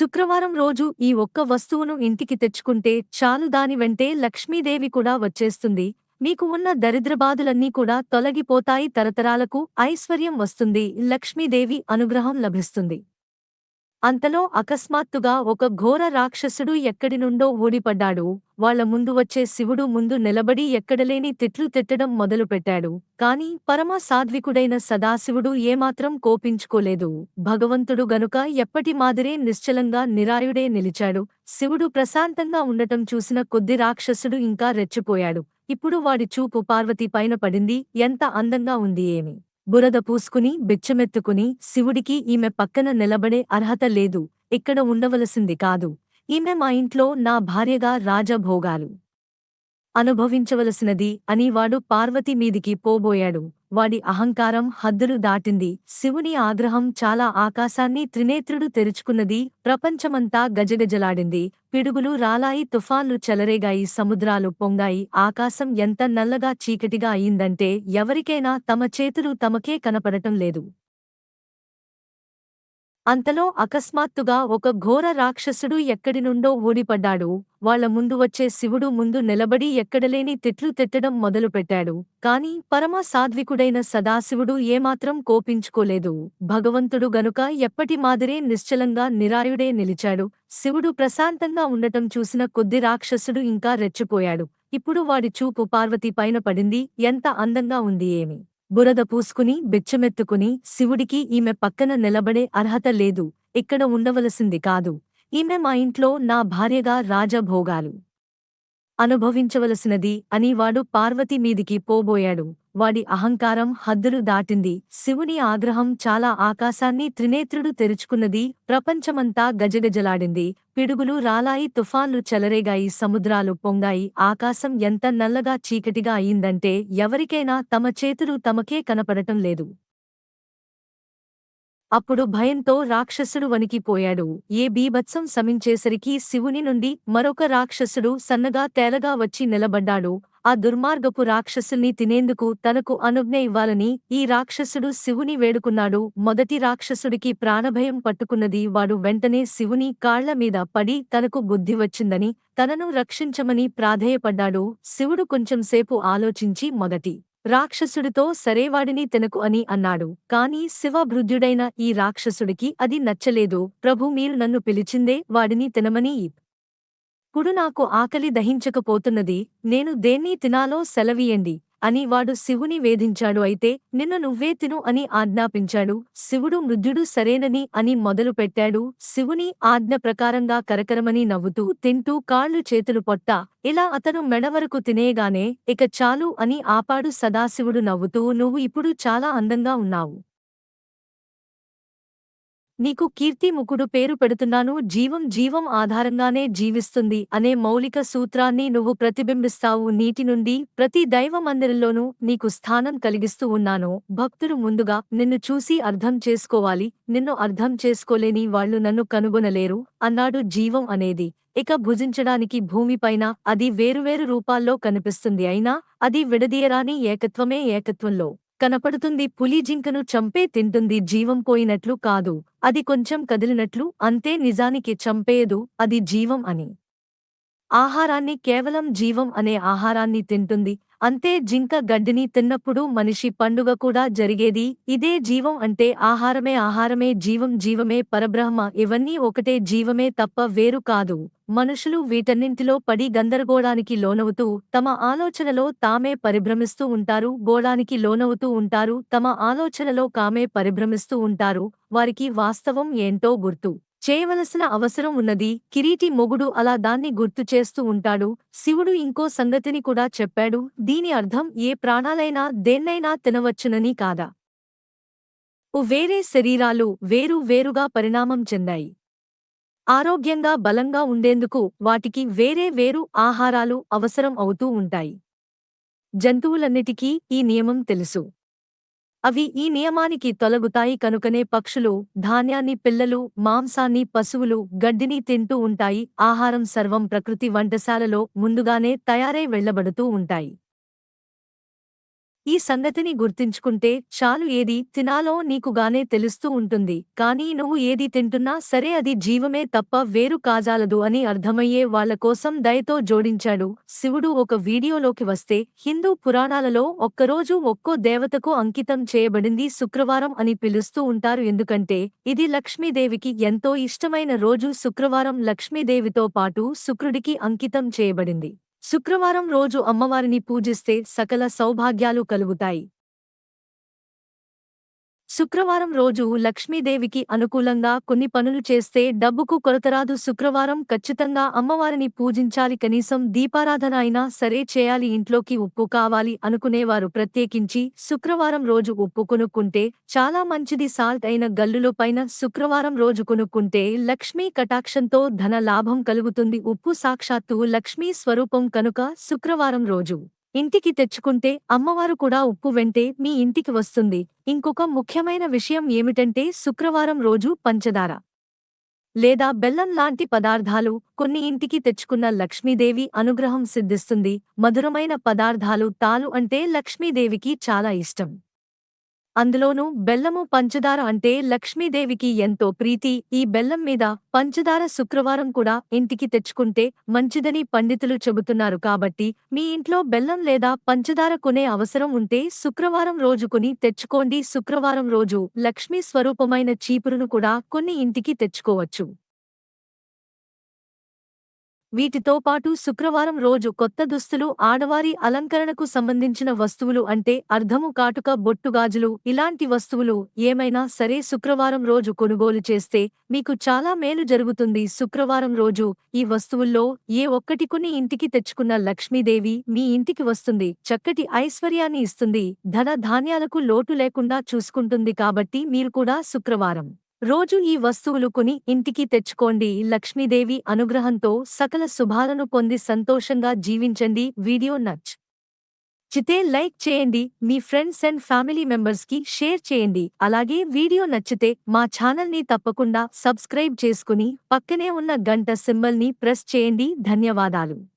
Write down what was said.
శుక్రవారం రోజు ఈ ఒక్క వస్తువును ఇంటికి తెచ్చుకుంటే చాలు దాని వెంటే లక్ష్మీదేవి కూడా వచ్చేస్తుంది. మీకు ఉన్న దరిద్రబాదులన్నీ కూడా తొలగిపోతాయి తరతరాలకు ఐశ్వర్యం వస్తుంది. లక్ష్మీదేవి అనుగ్రహం లభిస్తుంది. అంతలో అకస్మాత్తుగా ఒక ఘోర రాక్షసుడు ఎక్కడి నుండో ఊడిపడ్డాడు. వాళ్ళ ముందు వచ్చే శివుడు ముందు నిలబడి ఎక్కడలేని తిట్లు తిట్టడం మొదలుపెట్టాడు. కాని పరమ సాధ్వికుడైన సదాశివుడు ఏమాత్రం కోపించుకోలేదు. భగవంతుడు గనుక ఎప్పటి మాదిరే నిశ్చలంగా నిరాయుడే నిలిచాడు. శివుడు ప్రశాంతంగా ఉండటం చూసిన కొద్ది రాక్షసుడు ఇంకా రెచ్చిపోయాడు. ఇప్పుడు వాడి చూపు పార్వతి పైన పడింది. ఎంత అందంగా ఉంది ఏమి? బురద పూసుకుని బిచ్చమెత్తుకుని శివుడికి ఈమె పక్కన నిలబడే అర్హత లేదు. ఇక్కడ ఉండవలసింది కాదు. ఈమె మా ఇంట్లో నా భార్యగా రాజభోగాలు. అనుభవించవలసినది అని వాడు పార్వతి మీదికి పోబోయాడు. వాడి అహంకారం హద్దులు దాటింది. శివుని ఆగ్రహం చాలా ఆకాశాన్ని త్రినేత్రుడు తెరుచుకున్నది. ప్రపంచమంతా గజగజలాడింది. పిడుగులు రాలాయి తుఫాన్లు చెలరేగాయి సముద్రాలు పొంగాయి. ఆకాశం ఎంత నల్లగా చీకటిగా అయిందంటే ఎవరికైనా తమ చేతులు తమకే కనపడటం లేదు. అంతలో అకస్మాత్తుగా ఒక ఘోర రాక్షసుడు ఎక్కడి నుండో ఓడిపడ్డాడు వాళ్ళ ముందు వచ్చే శివుడు ముందు నిలబడి ఎక్కడలేని తిట్లు తిట్టడం మొదలుపెట్టాడు. కాని పరమ సాధ్వికుడైన సదాశివుడు ఏమాత్రం కోపించుకోలేదు. భగవంతుడు గనుక ఎప్పటి మాదిరే నిశ్చలంగా నిరాయుడే నిలిచాడు. శివుడు ప్రశాంతంగా ఉండటం చూసిన కొద్ది రాక్షసుడు ఇంకా రెచ్చిపోయాడు. ఇప్పుడు వాడి చూపు పార్వతి పైన పడింది. ఎంత అందంగా ఉంది ఏమి? బురద పూసుకుని బిచ్చమెత్తుకుని శివుడికి ఈమె పక్కన నిలబడే అర్హత లేదు. ఇక్కడ ఉండవలసింది కాదు. ఈమె మా ఇంట్లో నా భార్యగా రాజభోగాలు. అనుభవించవలసినది అని వాడు పార్వతి మీదికి పోబోయాడు. వాడి అహంకారం హద్దులు దాటింది. శివుని ఆగ్రహం చాలా ఆకాశాన్ని త్రినేత్రుడు తెరుచుకున్నది. ప్రపంచమంతా గజగజలాడింది. పిడుగులు రాలాయి తుఫాన్లు చెలరేగాయి సముద్రాలు పొంగాయి. ఆకాశం ఎంత నల్లగా చీకటిగా అయిందంటే ఎవరికైనా తమ చేతులు తమకే కనపడటం లేదు. అప్పుడు భయంతో రాక్షసుడు వణికిపోయాడు. ఏ బీభత్సం శమించేసరికి శివుని నుండి మరొక రాక్షసుడు సన్నగా తేలగా వచ్చి నిలబడ్డాడు. ఆ దుర్మార్గపు రాక్షసుల్ని తినేందుకు తనకు అనుజ్ఞ ఇవ్వాలని ఈ రాక్షసుడు శివుని వేడుకున్నాడు. మొదటి రాక్షసుడికి ప్రాణభయం పట్టుకున్నది వాడు వెంటనే శివుని కాళ్ళ మీద పడి తనకు బుద్ధి వచ్చిందని తనను రక్షించమని ప్రాధేయపడ్డాడు. శివుడు కొంచెంసేపు ఆలోచించి మొదటి రాక్షసుడితో సరేవాడిని తినకు అని అన్నాడు. కాని శివభృద్యుడైన ఈ రాక్షసుడికి అది నచ్చలేదు. ప్రభు మీరు నన్ను పిలిచిందే వాడిని తినమని ఇప్పుడు నాకు ఆకలి దహించకపోతున్నది. నేను దేన్ని తినాలో సెలవీయండి. అని వాడు శివుని వేధించాడు. అయితే నిన్ను నువ్వే తిను అని ఆజ్ఞాపించాడు. శివుడు మృద్యుడు సరేనని అని మొదలు పెట్టాడు. శివుని ఆజ్ఞ ప్రకారంగా కరకరమని నవ్వుతూ తింటూ కాళ్ళు చేతులు పొట్ట ఇలా అతను మెడవరకు తినేగానే ఇక చాలు అని ఆపాడు సదాశివుడు నవ్వుతూ నువ్వు ఇప్పుడు చాలా అందంగా ఉన్నావు. నీకు కీర్తిముఖుడు పేరు పెడుతున్నాను జీవం జీవం ఆధారంగానే జీవిస్తుంది అనే మౌలిక సూత్రాన్ని నువ్వు ప్రతిబింబిస్తావు. నీటి నుండి ప్రతి దైవ మందిరంలోనూ నీకు స్థానం కలిగిస్తూ ఉన్నాను. భక్తులు ముందుగా నిన్ను చూసి అర్థం చేసుకోవాలి. నిన్ను అర్థం చేసుకోలేని వాళ్ళు నన్ను కనుగొనలేరు. అన్నాడు జీవం అనేది. ఇక భుజించడానికి భూమిపైన అది వేరువేరు రూపాల్లో కనిపిస్తుంది. అయినా అది విడదీయరాని ఏకత్వమే ఏకత్వంలో. కనపడుతుంది. పులి జింకను చంపే తింటుంది. జీవం పోయినట్లు కాదు. అది కొంచెం కదిలినట్లు. అంతే నిజానికి చంపేయదు. అది జీవం అని. ఆహారాన్ని కేవలం జీవం అనే ఆహారాన్ని తింటుంది. అంతే జింక గడ్డిని తిన్నప్పుడు మనిషి పండుగ కూడా జరిగేది. ఇదే జీవం అంటే ఆహారమే ఆహారమే జీవం జీవమే పరబ్రహ్మ. ఇవన్నీ ఒకటే జీవమే తప్ప వేరు కాదు. మనుషులు వీటన్నింటిలో పడి గందరగోళానికి లోనవుతూ తమ ఆలోచనలో తామే పరిభ్రమిస్తూ ఉంటారు గోళానికి లోనవుతూ ఉంటారు తమ ఆలోచనలో కామే పరిభ్రమిస్తూ ఉంటారు. వారికి వాస్తవం ఏంటో గుర్తు. చేయవలసిన అవసరం ఉన్నది. కిరీటి మొగుడు అలా దాన్ని గుర్తు చేస్తూ ఉంటాడు. శివుడు ఇంకో సంగతిని కూడా చెప్పాడు. దీని అర్థం ఏ ప్రాణాలైనా దేన్నైనా తినవచ్చునని కాదా? వేరే శరీరాలు వేరు వేరుగా పరిణామం చెందాయి. ఆరోగ్యంగా బలంగా ఉండేందుకు వాటికి వేరే వేరు ఆహారాలు అవసరం అవుతూ ఉంటాయి. జంతువులన్నిటికీ ఈ నియమం తెలుసు. అవి ఈ నియమానికి తొలగుతాయి కనుకనే పక్షులు ధాన్యాన్ని పిల్లలు మాంసాన్ని పశువులు గడ్డిని తింటూ ఉంటాయి ఆహారం సర్వం ప్రకృతి వంటశాలలో ముందుగానే తయారై వెళ్ళబడుతూ ఉంటాయి. ఈ సంగతిని గుర్తించుకుంటే చాలు ఏది తినాలో నీకుగానే తెలుస్తూ ఉంటుంది. కానీ నువ్వు ఏది తింటున్నా సరే అది జీవమే తప్ప వేరు కాజాలదు అని అర్థమయ్యే వాళ్ళ కోసం దయతో జోడించాడు. శివుడు ఒక వీడియోలోకి వస్తే హిందూ పురాణాలలో ఒక్కరోజు ఒక్కో దేవతకు అంకితం చేయబడింది శుక్రవారం అని పిలుస్తూ ఉంటారు. ఎందుకంటే ఇది లక్ష్మీదేవికి ఎంతో ఇష్టమైన రోజు. శుక్రవారం లక్ష్మీదేవితో పాటు శుక్రుడికి అంకితం చేయబడింది. శుక్రవారం రోజు అమ్మవారిని పూజిస్తే సకల సౌభాగ్యాలు కలుగుతాయి. శుక్రవారం రోజు లక్ష్మీదేవికి అనుకూలంగా కొన్ని పనులు చేస్తే డబ్బుకు కొరతరాదు శుక్రవారం ఖచ్చితంగా అమ్మవారిని పూజించాలి. కనీసం దీపారాధన అయినా సరే చేయాలి. ఇంట్లోకి ఉప్పు కావాలి అనుకునేవారు ప్రత్యేకించి శుక్రవారం రోజు ఉప్పు కొనుక్కుంటే చాలా మంచిది. సాల్ట్ అయిన గల్లులో పైన శుక్రవారం రోజు కొనుక్కుంటే లక్ష్మీ కటాక్షంతో ధన లాభం కలుగుతుంది. ఉప్పు సాక్షాత్తు లక్ష్మీ స్వరూపం కనుక శుక్రవారం రోజు ఇంటికి తెచ్చుకుంటే అమ్మవారు కూడా ఉప్పు వెంటే మీ ఇంటికి వస్తుంది. ఇంకొక ముఖ్యమైన విషయం ఏమిటంటే శుక్రవారం రోజు పంచదార. లేదా బెల్లం లాంటి పదార్థాలు కొన్ని ఇంటికి తెచ్చుకున్న లక్ష్మీదేవి అనుగ్రహం సిద్ధిస్తుంది. మధురమైన పదార్థాలు తాలు అంటే లక్ష్మీదేవికి చాలా ఇష్టం. అందులోనూ బెల్లము పంచదార అంటే లక్ష్మీదేవికి ఎంతో ప్రీతి. ఈ బెల్లం మీద పంచదార శుక్రవారం కూడా ఇంటికి తెచ్చుకుంటే మంచిదని పండితులు చెబుతున్నారు కాబట్టి మీ ఇంట్లో బెల్లం లేదా పంచదార కొనే అవసరం ఉంటే శుక్రవారం రోజు కొని తెచ్చుకోండి. శుక్రవారం రోజు లక్ష్మీ స్వరూపమైన చీపురును కూడా కొన్ని ఇంటికి తెచ్చుకోవచ్చు. వీటితో పాటు శుక్రవారం రోజు కొత్త దుస్తులు ఆడవారి అలంకరణకు సంబంధించిన వస్తువులు అంటే అర్ధము కాటుక బొట్టుగాజులు ఇలాంటి వస్తువులు ఏమైనా సరే శుక్రవారం రోజు కొనుగోలు చేస్తే మీకు చాలా మేలు జరుగుతుంది. శుక్రవారం రోజు ఈ వస్తువుల్లో ఏ ఒక్కటి కొన్ని ఇంటికి తెచ్చుకున్న లక్ష్మీదేవి మీ ఇంటికి వస్తుంది. చక్కటి ఐశ్వర్యాన్ని ఇస్తుంది. ధన ధాన్యాలకు లోటు లేకుండా చూసుకుంటుంది కాబట్టి మీరు కూడా శుక్రవారం రోజు ఈ వస్తువులు కొని ఇంటికి తెచ్చుకోండి. లక్ష్మీదేవి అనుగ్రహంతో సకల శుభాలను పొంది సంతోషంగా జీవించండి. వీడియో నచ్. చితే లైక్ చేయండి. మీ ఫ్రెండ్స్ అండ్ ఫ్యామిలీ మెంబర్స్కి షేర్ చేయండి. అలాగే వీడియో నచ్చితే మా ఛానల్ని తప్పకుండా సబ్స్క్రైబ్ చేసుకుని పక్కనే ఉన్న గంట సింబల్ని ప్రెస్ చేయండి. ధన్యవాదాలు.